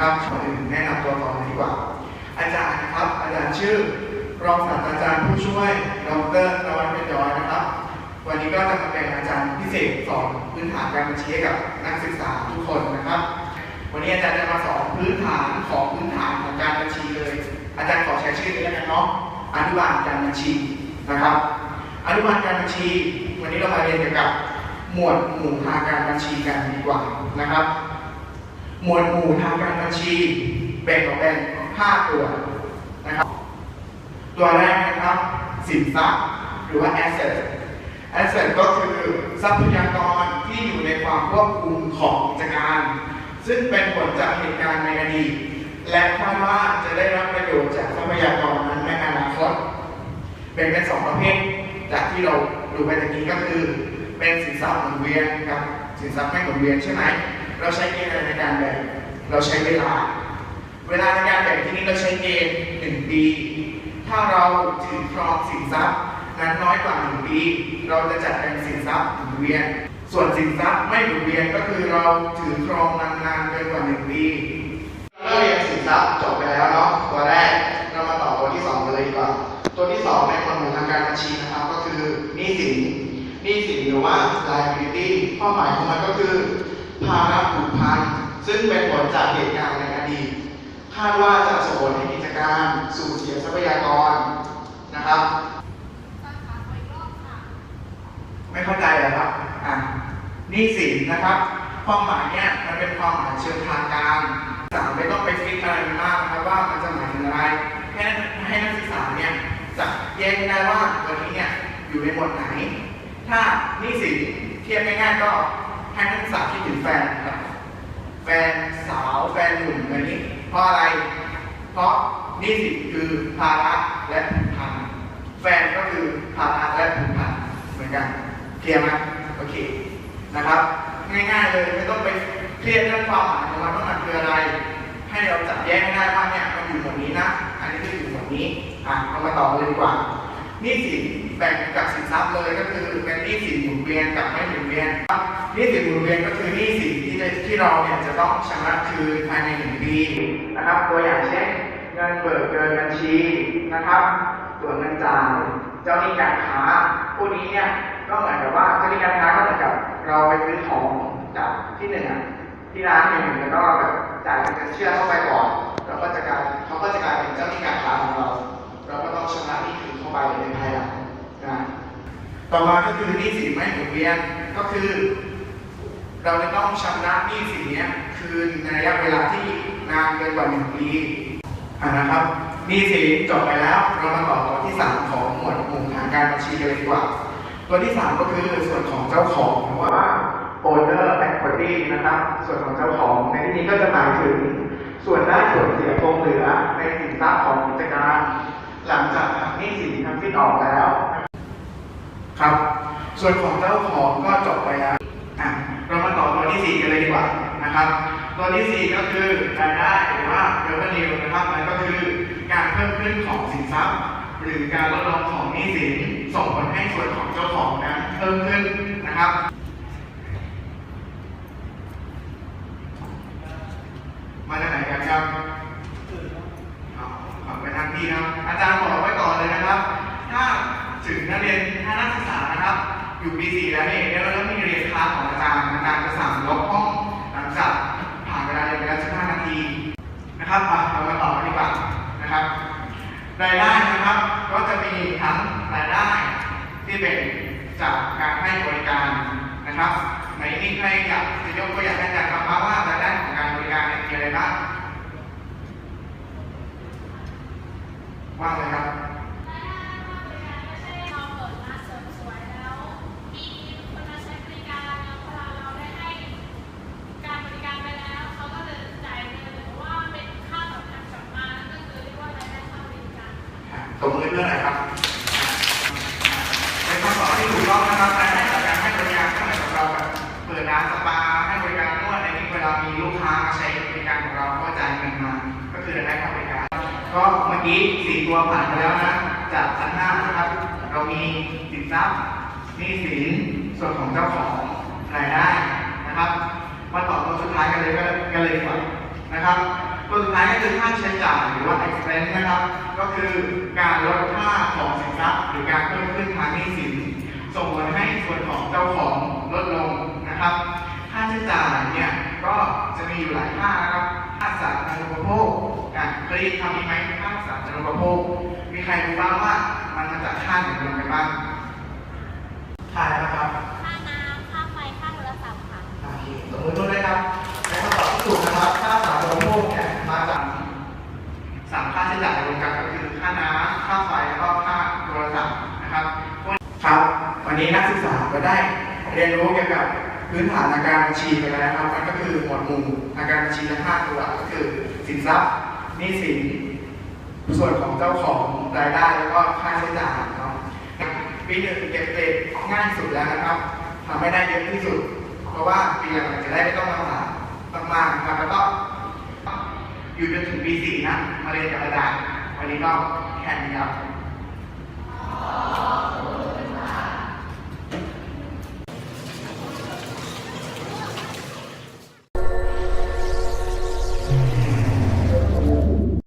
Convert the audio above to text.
นะครับก่อนอื่นแนะนำตัวก่อนดีกว่า อาจารย์นะครับ อาจารย์ชื่อรองศาสตราจารย์ผู้ช่วยดรนวันเป็นย้อยนะครับ วันนี้ก็จะมาเป็นอาจารย์พิเศษสอนพื้นฐานการบัญชีให้กับนักศึกษาทุกคนนะครับ วันนี้อาจารย์จะมาสอนพื้นฐานของพื้นฐานของการบัญชีเลย อาจารย์ขอใช้ชื่อนี้แล้วกันเนาะอนุบาลการบัญชีนะครับ อนุบาลการบัญชี วันนี้เรามาเรียนเกี่ยวกับหมวดหมู่ทางการบัญชีกันดีกว่านะครับ หมวดหมู่ทางการบัญชี แบ่งออกเป็น5ตัวนะครับ ตัวแรกนะครับสินทรัพย์หรือว่า asset asset ก็คือทรัพยากรที่อยู่ในความควบคุมของกิจการ ซึ่งเป็นผลจากเหตุการณ์ในอดีตและคาดว่าจะได้รับประโยชน์จากทรัพยากรนั้นในอนาคตแบ่งเป็นสองประเภท จากที่เราดูไปตะกี้ก็คือ เป็นสินทรัพย์หมุนเวียนกับสินทรัพย์ไม่หมุนเวียนใช่ไหม เราใช้เกณฑ์อะไรในการแบ่ง เราใช้เวลา เวลาในการแบ่งที่นี้เราใช้เกณฑ์หนึ่งปี ถ้าเราถือครองสินทรัพย์นั้นน้อยกว่าหนึ่งปี เราจะจัดเป็นสินทรัพย์หมุนเวียน ส่วนสินทรัพย์ไม่หมุนเวียนก็คือเราถือครองนานๆเกินกว่าหนึ่งปีเราเรียนสินทรัพย์จบไปแล้วเนาะตัวแรกเรามาต่อตัวที่สองกันเลยดีกว่าตัวที่สองในหมวดหมู่ทางการบัญชีนะครับก็คือหนี้สินหนี้สินหรือว่า liability ข้อหมายของมันก็คือ ภาระผูกพันซึ่งเป็นผลจากเหตุการณ์ในอดีตคาดว่าจะส่งผลให้กิจการสูญเสียทรัพยากรนะครับไม่เข้าใจเหรอครับอะนี้สินนะครับ ความหมายเนี่ยมันเป็นความหมายเชิงทางการสามไม่ต้องไปฟิกอะไรมากนะครับว่ามันจะหมายถึงอะไรแค่ให้นักศึกษาเนี่ยจะแยกได้ว่าตัวนี้เนี่ยอยู่ในหมวดไหน ถ้านี้สินเทียบง่ายๆก็ ให้นักศึกษาคิดถึงแฟนครับ แฟนสาวแฟนหนุ่มอะไรนี้เพราะอะไร เพราะนี้สิคือภาระและผูกพัน แฟนก็คือภาระและผูกพันเหมือนกันเคลียร์ไหมโอเคนะครับ ง่ายๆเลยไม่ต้องไปเครียดเรื่องความหมายของมันว่ามันคืออะไร ให้เราจับแยกได้ว่าเนี่ยมันอยู่หมวดนี้นะ อันนี้คืออยู่หมวดนี้อะเอามาต่อเลยดีกว่า หนี้สินแบ่งกับสินทรัพย์เลยก็คือเป็นหนี้สินหมุนเวียนกับไม่หมุนเวียนครับหนี้สินหมุนเวียนก็คือหนี้สินที่ที่เราเนี่ยจะต้องชำระคืนภายในหนึ่งปีนะครับ ตัวอย่างเช่นเงินเบิกเกินบัญชีนะครับตัวเงินจ่ายเจ้าหนี้การค้าพวกนี้เนี่ยก็เหมือนกับว่าเจ้าหนี้การค้าก็เหมือนกับเราไปซื้อของจากที่หนึ่งที่ร้านหนึ่งแล้วก็แบบจ่ายเงินเชื่อเข้าไปก่อนแล้วก็จะ ก็คือหนี้สินไม่หมุนเวียนก็คือ เราจะต้องชำระหนี้สินนี้คืนในระยะเวลาที่นานเกินกว่าหนึ่งปีนะครับหนี้สินจบไปแล้วเรามาต่อตัวที่สามของหมวดหมู่ทางการบัญชีกันเลยดีกว่า ตัวที่สามก็คือส่วนของเจ้าของหรือว่า owner equity นะครับ ส่วนของเจ้าของในที่นี้ก็จะหมายถึงส่วนได้ส่วนเสียคงเหลือในสินทรัพย์ของกิจการ หลังจากหักหนี้สินทั้งสิ้นออกแล้ว ส่วนของเจ้าของก็จบไปแล้วอะเรามาต่อตัวที่สี่กันเลยดีกว่านะครับ ตัวที่สี่ก็คือรายได้หรือว่า revenue นะครับมันก็คือการเพิ่มขึ้นของสินทรัพย์ หรือการลดลงของหนี้สินส่งผลให้ส่วนของเจ้าของนั้นเพิ่มขึ้นนะครับมาจากไหนกันครับเอาขอไปทางพี่นะครับ อาจารย์บอกไว้ก่อนเลยนะครับ ถ้าถึงนักเรียนถ้านักศึกษา อยู่ปีสี่แล้วเนี่ยแล้วแล้วมีเรียนคลาสของอาจารย์อาจารย์จะสั่งลบห้องหลังจากผ่านเวลาเรียนไปแล้ว15นาทีนะครับมาเรามาต่อกันดีกว่านะครับรายได้นะครับก็จะมีทั้งรายได้ที่เป็นจากการให้บริการนะครับในนี้ใครอยากจะยกตัวอย่างให้อาจารย์ฟังบ้างว่ารายได้ของการบริการเนี่ยมีอะไรบ้างว่างเลยครับ ตบ มือเพื่ออะไรครับเป็นคำตอบที่ถูกต้องนะครับรายได้จากการให้บริการก็เหมือนกับเราแบบเปิดร้านสปาให้บริการนวดในนี้เวลามีลูกค้ามาใช้บริการของเราก็จ่ายเงินมา ก็คือรายได้ค่าบริการ ก็เมื่อกี้สี่ตัวผ่านไปแล้วนะ จากชั้นห้านะครับ เรามีสินทรัพย์หนี้สินส่วนของเจ้าของรายได้นะครับ มาต่อตัวสุดท้ายกันเลยก็กันเลยดีกว่านะครับ ตัวสุดท้ายก็คือค่าใช้จ่ายหรือว่า expense นะครับ ก็คือการลดค่าของสินทรัพย์หรือการเพิ่มขึ้นทางหนี้สิน ส่งผลให้ส่วนของเจ้าของลดลงนะครับ ค่าใช้จ่ายเนี่ยก็จะมีอยู่หลายค่านะครับ ค่าสาธารณูปโภคอะเคยได้ยินคำนี้ไหมค่าสาธารณูปโภค มีใครรู้บ้างว่ามันมาจากค่าไหนกันบ้าง ค่าอะไร รู้เกี่ยวกับพื้นฐานทาการบัญชีไปแล้วนะครับมันก็คือหมวดหมู่ทาการบัญชีทั้งห้าตัวก็คือสินทรัพย์หนี้สินส่วนของเจ้าของรายได้แล้วก็ค่าใช้จ่ายเนาะปีหนึ่งเก็บเกรดง่ายสุดแล้วนะครับทำให้ได้เยอะที่สุด เพราะว่าปีหลังจะได้ไม่ต้องมาถามมากๆนะครับแล้วก็อยู่จนถึงปีสี่นะมาเรียนกับอาจารย์วันนี้ก็แค่นี้ครับ